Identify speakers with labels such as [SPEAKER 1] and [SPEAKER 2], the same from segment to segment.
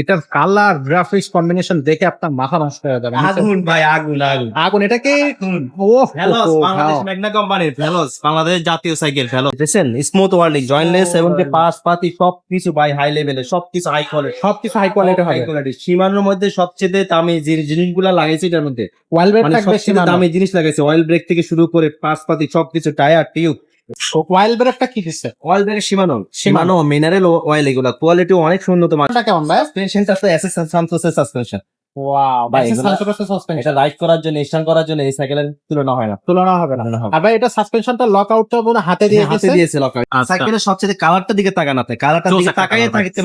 [SPEAKER 1] এটার colour graphics combination দেখে আপনার মাথা নষ্ট হয়ে যাবে।
[SPEAKER 2] আগুন ভাই আগুন আগুন।
[SPEAKER 1] আগুন এটাকে
[SPEAKER 2] ম্যাগনা কোম্পানির ভেলোস বাংলাদেশ জাতীয় সাইকেল ভেলোস দেখছেন স্মুথ ওয়ার্ল্ডিং জয়েন্টলেস এবং যে পাস পাতি সব কিছু বাই হাই লেভেলের সব কিছু হাই কোয়ালিটি
[SPEAKER 1] সবকিছু হাই কোয়ালিটি
[SPEAKER 2] হাই কোয়ালিটি সীমানোর মধ্যে সবচেয়ে দামি যে জিনিসগুলো লাগাইছে এটার মধ্যে।
[SPEAKER 1] ওয়াইল ব্রেক
[SPEAKER 2] মানে
[SPEAKER 1] থাকবে
[SPEAKER 2] সবচেয়ে দামি জিনিস লাগাইছে। অয়েল ব্রেক থেকে শুরু করে পাস পাতি সবকিছু টায়ার টিউব
[SPEAKER 1] ওয়াইল ব্রেকটা কি দিচ্ছে
[SPEAKER 2] oil Shimano. Shimano mineral oil এগুলা। কোয়ালিটি অনেক উন্নত মান
[SPEAKER 1] এটা কেমন ভাই?
[SPEAKER 2] সাসপেনশন আছে এসএস সাসপেনশন
[SPEAKER 1] ওয়াও
[SPEAKER 2] ভাই, এটা রাইড করার জন্য স্টান করার জন্য এই সাইকেলের তুলনা হয় না।
[SPEAKER 1] তুলনা হবে না।
[SPEAKER 2] তুলনা হবে।
[SPEAKER 1] আর ভাই এটা সাসপেনশনটা লক আউটটা মনে হাতে দিয়ে
[SPEAKER 2] হাতে
[SPEAKER 1] দিয়েছে।
[SPEAKER 2] সাইকেলের সবচেয়ে কালারটা দিকে তাকান কালারটা দিকে তাকাইয়ে থাকিতে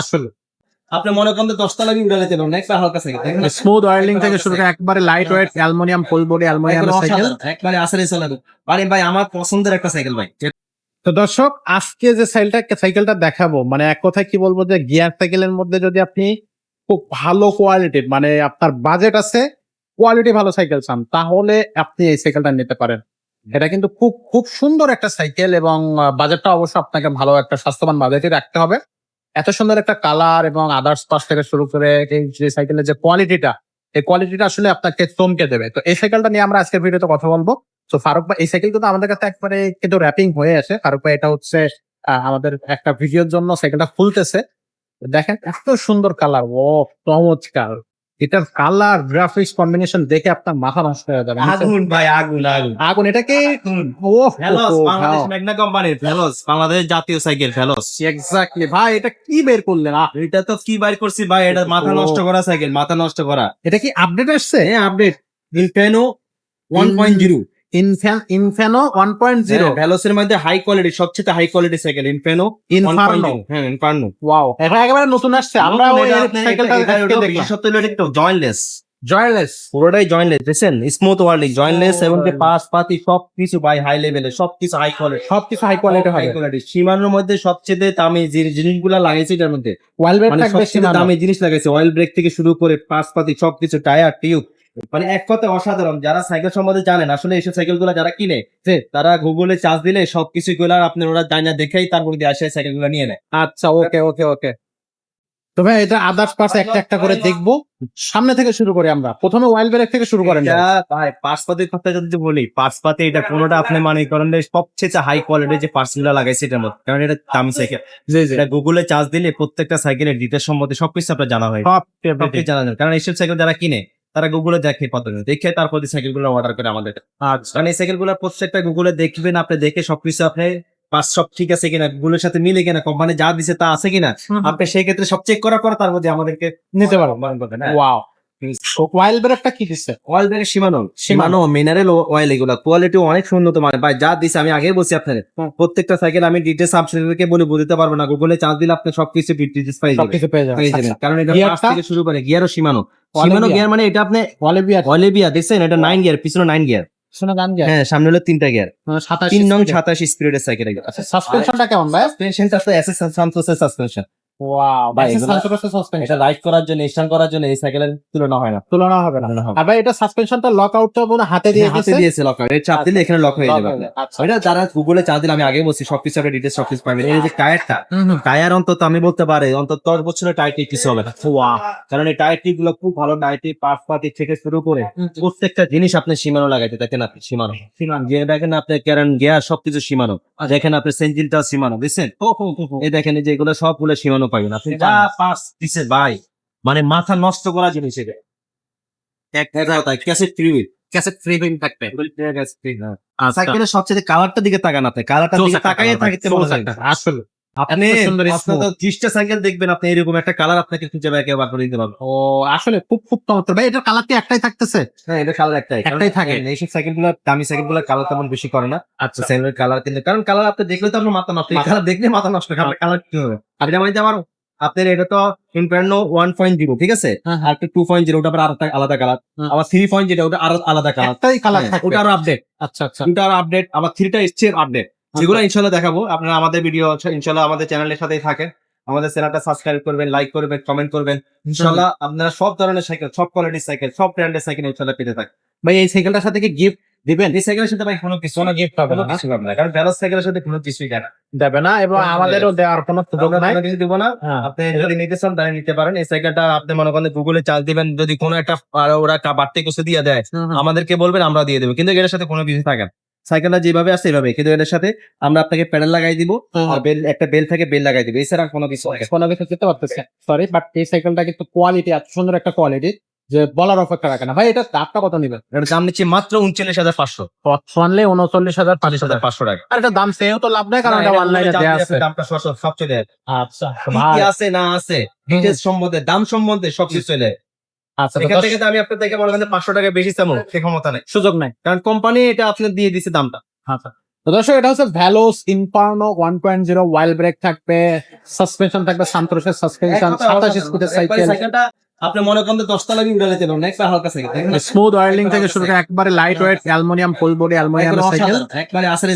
[SPEAKER 1] আসলে।
[SPEAKER 2] আপনি মনে করেন দশটা লাগি উড়ালে চলুন একটা হালকা সাইকেল
[SPEAKER 1] স্মুথ অয়েলিং থেকে শুরু করে একবারে lightweight aluminium full body aluminium cycle
[SPEAKER 2] একবারে আসলে চলে মানে ভাই আমার পছন্দের একটা সাইকেল ভাই
[SPEAKER 1] তো দর্শক আজকে যে সাইকেলটা সাইকেলটা দেখাবো মানে এক কথায় কি বলব যে গিয়ার সাইকেলের মধ্যে যদি আপনি খুব ভালো কোয়ালিটির মানে আপনার বাজেট আছে কোয়ালিটি ভালো সাইকেল চান তাহলে আপনি এই সাইকেলটা নিতে পারেন। এটা কিন্তু খুব খুব সুন্দর একটা সাইকেল এবং বাজেটটা অবশ্য আপনাকে ভালো একটা স্বাস্থ্যবান বাজেটে রাখতে হবে। এত সুন্দর একটা কালার এবং আদার্স পাশ থেকে শুরু করে এই যে সাইকেলের যে কোয়ালিটিটা এই কোয়ালিটিটা আসলে আপনাকে চমকে দেবে। তো এই সাইকেলটা নিয়ে আমরা আজকের ভিডিওতে কথা বলব। তো ফারুক ভাই, এই সাইকেল কিন্তু আমাদের কাছে একবারে কিন্তু র্যাপিং হয়ে আছে। ফারুক ভাই, এটা হচ্ছে আমাদের একটা ভিডিওর জন্য সাইকেলটা খুলতেছে। দেখেন এত সুন্দর কালার ও চমৎকার। এটার কালার গ্রাফিক্স কম্বিনেশন দেখে আপনার মাথা নষ্ট হয়ে যাবে।
[SPEAKER 2] আগুন ভাই আগুন আগুন।
[SPEAKER 1] আগুন এটাকে ও
[SPEAKER 2] ফেলোস বাংলাদেশ ম্যাগনা কোম্পানির ফেলোস বাংলাদেশ জাতীয় সাইকেল ফেলোস।
[SPEAKER 1] এক্স্যাক্টলি ভাই এটা কি বের করলেন?
[SPEAKER 2] এটা তো কি বের করছি ভাই এটা মাথা নষ্ট করা সাইকেল মাথা নষ্ট করা।
[SPEAKER 1] এটা কি আপডেট আসছে?
[SPEAKER 2] হ্যাঁ আপডেট পয়েন্ট জিরো
[SPEAKER 1] ইনফ্যান ইনফ্যানো ওয়ান পয়েন্ট জিরো
[SPEAKER 2] ভ্যালোসের মধ্যে হাই কোয়ালিটি সবচেয়ে high quality cycle Inferno
[SPEAKER 1] Inferno
[SPEAKER 2] হ্যাঁ ইনফার্নো
[SPEAKER 1] ওয়াও এটা একেবারে নতুন আসছে। আমরা ওই সাইকেলটা দেখলাম।
[SPEAKER 2] একটু জয়েন্টলেস
[SPEAKER 1] জয়লেস
[SPEAKER 2] পুরোটাই জয়েন্টলেস দেখছেন স্মুথ ওয়ার্ল্ডিং জয়েন্টলেস এবং যে পাস পাতি সব কিছু বাই হাই লেভেলের সব কিছু হাই কোয়ালিটি
[SPEAKER 1] সবকিছু হাই কোয়ালিটি
[SPEAKER 2] হাই কোয়ালিটি সীমানোর মধ্যে সবচেয়ে দামি যে জিনিসগুলো লাগাইছে এটার মধ্যে।
[SPEAKER 1] ব্রেক
[SPEAKER 2] মানে
[SPEAKER 1] থাকবে
[SPEAKER 2] দামি জিনিস লাগাইছে। অয়েল ব্রেক থেকে শুরু করে পাস পাতি সবকিছু টায়ার টিউব মানে এক কথা অসাধারণ যারা সাইকেল সম্বন্ধে জানেন আসলে এইসব সাইকেলগুলা যারা কিনে যে তারা গুগলে চার্জ দিলে সবকিছু গুলা আপনার ওরা জানা দেখেই তারপর দিয়ে আসে সাইকেলগুলো নিয়ে নেয়।
[SPEAKER 1] আচ্ছা ওকে ওকে ওকে। তো ভাই এটা আদার্স পার্টস একটা একটা করে দেখব। সামনে থেকে শুরু করি আমরা। প্রথমে ওয়াইল ব্রেক থেকে শুরু করেন
[SPEAKER 2] ভাই। পার্টস কথা যদি বলি পার্টস পাতি এটা কোনোটা আপনি মানে করেন যে সবচেয়ে হাই কোয়ালিটির যে পার্টসগুলো লাগাইছে এটার মধ্যে। কারণ এটা দামি সাইকেল।
[SPEAKER 1] জি জি।
[SPEAKER 2] এটা গুগলে চার্জ দিলে প্রত্যেকটা সাইকেলের ডিটেল সম্বন্ধে সবকিছু আপনার জানা হয়।
[SPEAKER 1] সব
[SPEAKER 2] সবকিছু জানা যায়। কারণ এইসব সাইকেল যারা কিনে তারা গুগলে দেখে পদ্ধতি দেখে তারপর সাইকেলগুলো অর্ডার করে আমাদের। কারণ এই সাইকেলগুলো প্রত্যেকটা গুগলে দেখবেন আপনি দেখে সবকিছু আপনি পাস সব ঠিক আছে কিনা গুগলের সাথে মিলে কিনা কোম্পানি যা দিছে তা আছে কিনা আপনি সেই ক্ষেত্রে সব চেক করার পর তার মধ্যে আমাদেরকে
[SPEAKER 1] নিতে পারব
[SPEAKER 2] বারণ করবেন
[SPEAKER 1] ওয়াও ব্রেকটা কি দিচ্ছে
[SPEAKER 2] oil Shimano. Shimano. Mineral oil এগুলা। কোয়ালিটি অনেক উন্নত মানে ভাই যা দিছে আমি আগে বলছি আপনাদের প্রত্যেকটা সাইকেল আমি ডিটেলস আপনাদেরকে বলে বুঝতে পারব না। গুগলে চার্জ দিলে আপনি সবকিছু ডিটেলস পাই যাবেন।
[SPEAKER 1] যাবে
[SPEAKER 2] কারণ এটা? পাঁচ থেকে শুরু করে গিয়ারও সীমানো। সীমানো গিয়ার মানে এটা আপনি
[SPEAKER 1] অলিভিয়া
[SPEAKER 2] অলিভিয়া দেখছেন? এটা নাইন গিয়ার পিছনে নাইন গিয়ার হ্যাঁ সামনে হলো তিনটা গিয়ার
[SPEAKER 1] সাতাশ
[SPEAKER 2] তিন নং সাতাশ স্পিরিটের সাইকেল
[SPEAKER 1] আচ্ছা সাসপেনশনটা কেমন ভাই?
[SPEAKER 2] সাসপেনশনটা সাসপেনশন
[SPEAKER 1] ওয়াও
[SPEAKER 2] ভাই,
[SPEAKER 1] ভাই
[SPEAKER 2] এগুলা-
[SPEAKER 1] সাসপেনশন
[SPEAKER 2] এটা রাইড করার জন্য স্টান করার জন্য এই সাইকেলের তুলনা হয় না।
[SPEAKER 1] তুলনা হবে না। আর ভাই এটা সাসপেনশনটা লক আউটটা মনে হাতে দিয়ে
[SPEAKER 2] হ্যাঁ, হাতে
[SPEAKER 1] দিয়েছে?
[SPEAKER 2] দিয়েছে লক এই চাপ দিলে এখানে লক হয়ে যাবে। আপনার।
[SPEAKER 1] আচ্ছা।
[SPEAKER 2] যারা গুগলে চার্জ দিলে আমি আগে বলছি সবকিছু আপনি ডিটেলস সবকিছু পাবেন। এই যে টায়ারটা
[SPEAKER 1] হুম, হুম।
[SPEAKER 2] টায়ার অন্তত আমি বলতে পারি অন্তত দশ বছরের টায়ার টিপ কিছু হবে না। কারণ এই টায়ার টিপগুলো খুব ভালো টায়ার টিপ পাতি থেকে শুরু করে প্রত্যেকটা জিনিস আপনি সীমানো লাগাইতে দেখেন আপনি সীমানো। সীমানো। যে দেখেন আপনি ক্যারেন গিয়ার সবকিছু সীমানো। আর দেখেন আপনি সেঞ্জিনটা সীমানো বুঝছেন? এই দেখেন যে এগুলো সবগুলো সীমানো। পাবেন আপনি যা পাস দিছে ভাই। মানে মাথা নষ্ট করা জিনিস এটা। এক কথা cassette free
[SPEAKER 1] cassette freewheel থাকবে। আচ্ছা।
[SPEAKER 2] সাইকেলের সবচেয়ে কালারটা দিকে তাকান আপনি। কালারটা দিকে তাকাইয়ে থাকতে
[SPEAKER 1] আসলে।
[SPEAKER 2] আপনি আপনি ত্রিশটা সাইকেল দেখবেন আপনি এরকম একটা কালার আপনাকে খুঁজে বের বার করে দিতে পারবেন
[SPEAKER 1] ও আসলে খুব খুব চমৎকার। ভাই এটার কালারটি একটাই থাকতেছে?
[SPEAKER 2] হ্যাঁ এটা কালার একটাই।
[SPEAKER 1] একটাই থাকে।
[SPEAKER 2] কারণ এইসব সাইকেলগুলো দামি সাইকেলগুলো কালার তেমন বেশি করে না।
[SPEAKER 1] আচ্ছা।
[SPEAKER 2] সাইকেলের কালার কারণ কালার আপনি দেখলে তো আপনার মাথা নষ্ট কালার দেখলে মাথা নষ্ট কালার কি হবে? মানে আপনার এটা তো ওয়ান পয়েন্ট জিরো ঠিক আছে?
[SPEAKER 1] হ্যাঁ,
[SPEAKER 2] আর টু পয়েন্ট জিরো ওটা আবার আলাদা কালার আবার থ্রি পয়েন্ট যেটা ওটা আরও আলাদা কালার
[SPEAKER 1] কালার থাকবে।
[SPEAKER 2] ওটা আরও আপডেট
[SPEAKER 1] আচ্ছা আচ্ছা।
[SPEAKER 2] আরও আপডেট আবার থ্রিটা এসছে আপডেট যেগুলো ইনশাল্লাহ দেখাবো আপনারা আমাদের ভিডিও ইনশাল্লাহ আমাদের চ্যানেলের সাথেই থাকেন। আমাদের চ্যানেলটা সাবস্ক্রাইব করবেন লাইক করবেন কমেন্ট করবেন। ইনশাল্লাহ আপনারা সব ধরনের সাইকেল সব কোয়ালিটির সাইকেল সব ব্র্যান্ডের সাইকেল ইনশাল্লাহ পেতে থাকেন।
[SPEAKER 1] ভাই এই সাইকেলটার সাথে কি গিফট দিবেন?
[SPEAKER 2] এই সাইকেলের সাথে ভাই কোনো কিছু
[SPEAKER 1] কোনো গিফট হবে
[SPEAKER 2] কিছু পাবে না কারণ ব্যালেন্স সাইকেলের সাথে কোনো কিছুই দেয় না।
[SPEAKER 1] দেবে না এবং
[SPEAKER 2] কোনো
[SPEAKER 1] আমাদেরও দেওয়ার কোনো সুযোগ নাই।
[SPEAKER 2] কিছু দিব না।
[SPEAKER 1] হ্যাঁ।
[SPEAKER 2] আপনি যদি নিতে চান তাহলে নিতে পারেন। এই সাইকেলটা আপনি মনে করেন গুগলে চার্জ দিবেন যদি কোনো একটা আর ওরা কা- বাড়তি কিছু দিয়ে দেয় আমাদেরকে বলবেন আমরা দিয়ে দেবো। কিন্তু এটার সাথে কোনো কিছু থাকে না। সাইকেলটা যেভাবে আছে এভাবে কিন্তু এটার সাথে। আমরা আপনাকে প্যাডেল লাগাই দিব আর বেল একটা বেল থাকে বেল লাগাই দিব। এছাড়া কোনো কিছু।
[SPEAKER 1] কোনো কিছু দিতে পারতেছে। সরি বাট এই সাইকেলটা কিন্তু কোয়ালিটি এত সুন্দর একটা কোয়ালিটি যে বলার অপেক্ষা রাখে না। ভাই এটা দামটা কত নিবেন?
[SPEAKER 2] এটার দাম নিচ্ছি মাত্র উনচল্লিশ হাজার পাঁচশো।
[SPEAKER 1] অনলি উনচল্লিশ হাজার
[SPEAKER 2] পঁচিশ
[SPEAKER 1] পাঁচশো
[SPEAKER 2] হাজার
[SPEAKER 1] টাকা
[SPEAKER 2] পাঁচশো টাকা।
[SPEAKER 1] আর এটা দাম সেও তো লাভ নাই কারণ এটা
[SPEAKER 2] এটা
[SPEAKER 1] অনলাইনে দেওয়া আছে।
[SPEAKER 2] দামটা সব সব- সব চলে
[SPEAKER 1] আচ্ছা
[SPEAKER 2] কি আছে না আছে ডিটেলস সম্বন্ধে দাম সম্বন্ধে সবকিছু চলে যায়।
[SPEAKER 1] আচ্ছা তো
[SPEAKER 2] এখান থেকে আমি আপনার থেকে মনে করেন পাঁচশো টাকা বেশি সে ক্ষমতা নেই।
[SPEAKER 1] সুযোগ নাই।
[SPEAKER 2] কারণ কোম্পানি এটা আপনি দিয়ে দিছে দামটা।
[SPEAKER 1] আচ্ছা তো দর্শক এটা হচ্ছে ভ্যালোস ওয়ান পয়েন্ট জিরো ওয়াইল ব্রেক থাকবে সাসপেনশন থাকবে সান্তোষের সাসপেনশন সাতাশ স্পিডের সাইকেল
[SPEAKER 2] আপনি মনে করেন একটা হালকা সাইকেল
[SPEAKER 1] স্মুথ অয়েলিং থেকে শুরু করে একবারে lightweight aluminium full body aluminium cycle
[SPEAKER 2] একবারে আসলে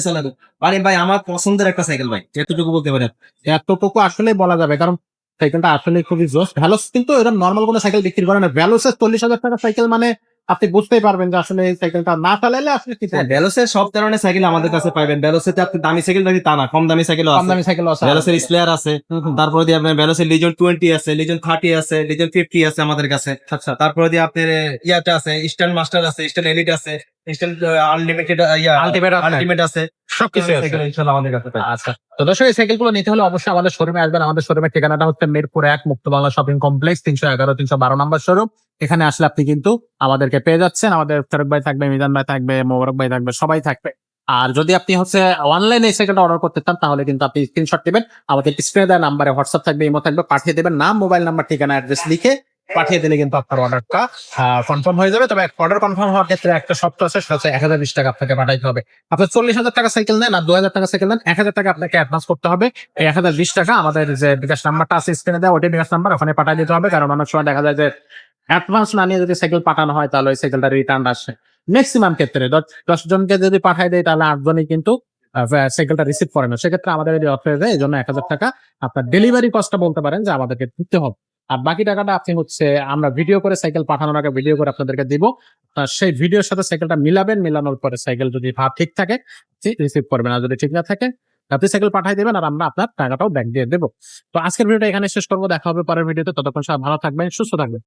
[SPEAKER 2] মানে ভাই আমার পছন্দের একটা সাইকেল ভাই এতটুকু বলতে পারেন।
[SPEAKER 1] এতটুকু আসলে বলা যাবে কারণ সাইকেলটা আসলে খুবই জোস। ভ্যালোস কিন্তু এরকম নর্মাল কোনো সাইকেল বিক্রি করে না। ভ্যালোসের চল্লিশ হাজার টাকা সাইকেল মানে আপনি বুঝতেই পারবেন যে আসলে এই সাইকেলটা না চালালে আসলে কি
[SPEAKER 2] ব্যালোসের সব ধরনের সাইকেল আমাদের কাছে পাবেন। ব্যালোসেতে আপনি দামি সাইকেল পাবেন তা না কম দামি সাইকেল
[SPEAKER 1] কম
[SPEAKER 2] আছে
[SPEAKER 1] দামি সাইকেল আছে।
[SPEAKER 2] ব্যালোসের স্লেয়ার আছে। তারপরে দিয়ে আপনার ব্যালোসের লিজন টোয়েন্টি আছে লিজন থার্টি আছে লিজন ফিফটি আছে আমাদের কাছে।
[SPEAKER 1] আচ্ছা।
[SPEAKER 2] তারপরে দিয়ে আপনার ইয়াটা আছে ইস্টার্ন মাস্টার আছে ইস্টার্ন এলিট আছে Eastern unlimited yeah
[SPEAKER 1] ultimate
[SPEAKER 2] ultimate আছে।
[SPEAKER 1] সবকিছু
[SPEAKER 2] আমাদের কাছে।
[SPEAKER 1] আচ্ছা তো দর্শক এই সাইকেলগুলো নিতে হলে অবশ্যই আমাদের শোরুমে আসবেন। আমাদের শোরুমের ঠিকানাটা হচ্ছে মিরপুর এক মুক্ত বাংলা শপিং কমপ্লেক্স তিনশো এগারো তিনশো বারো নম্বর শোরুম। এখানে আসলে আপনি কিন্তু আমাদেরকে পেয়ে যাচ্ছেন। আমাদের ফেরক ভাই থাকবে মিজান ভাই থাকবে মোবারক ভাই থাকবে সবাই থাকবে। আর যদি আপনি হচ্ছে অনলাইনে এই সাইকেলটা অর্ডার করতে চান তাহলে কিন্তু আপনি স্ক্রিনশট দিবেন। আমাদের স্ক্রিনে দেওয়া নাম্বারে হোয়াটসঅ্যাপ থাকবে ইমো থাকবে পাঠিয়ে দেবেন। নাম মোবাইল নাম্বার ঠিকানা অ্যাড্রেস লিখে পাঠিয়ে দিলে কিন্তু আপনার অর্ডারটা কনফার্ম হয়ে যাবে। তবে অর্ডার কনফার্ম হওয়ার ক্ষেত্রে একটা শর্ত আছে, সেটা হচ্ছে এক হাজার বিশ টাকা আপনাকে পাঠাইতে হবে। আপনার চল্লিশ হাজার টাকা সাইকেল নেন আর দু হাজার টাকা সাইকেল নেন, এক হাজার টাকা আপনাকে অ্যাডভান্স করতে হবে। এই এক হাজার বিশ টাকা আমাদের যে বিকাশ নাম্বারটা আছে স্ক্রিনে দেওয়া ওটাই বিকাশ নাম্বার, ওখানে পাঠিয়ে দিতে হবে। কারণ অনেক সময় দেখা যায় যে অ্যাডভান্স না নিয়ে যদি সাইকেল পাঠানো হয়, তাহলে ওই সাইকেলটা রিটার্ন আসে। ম্যাক্সিমাম ক্ষেত্রে দশ- জনকে যদি পাঠাই দেয়, তাহলে আটজনই কিন্তু সাইকেলটা রিসিভ করে না। সেক্ষেত্রে আমাদের যদি অফ হয়ে যায় এই জন্য এক হাজার টাকা আপনার ডেলিভারি কস্টটা বলতে পারেন যে আমাদেরকে দিতে হবে। আর বাকি টাকাটা আপনি হচ্ছে, আমরা ভিডিও করে সাইকেল পাঠানোর আগে ভিডিও করে আপনাদেরকে দিব। সেই ভিডিওর সাথে সাইকেলটা মিলাবেন, মিলানোর পরে সাইকেল যদি ভাব ঠিক থাকে রিসিভ করবেন। আর যদি ঠিক না থাকে, আপনি সাইকেল পাঠাই দেবেন আর আমরা আপনার টাকাটাও ব্যাংক দিয়ে দেবো। তো আজকের ভিডিওটা এখানে শেষ করব। দেখা হবে পরের ভিডিওতে ততক্ষণ সব ভালো থাকবেন, সুস্থ থাকবেন।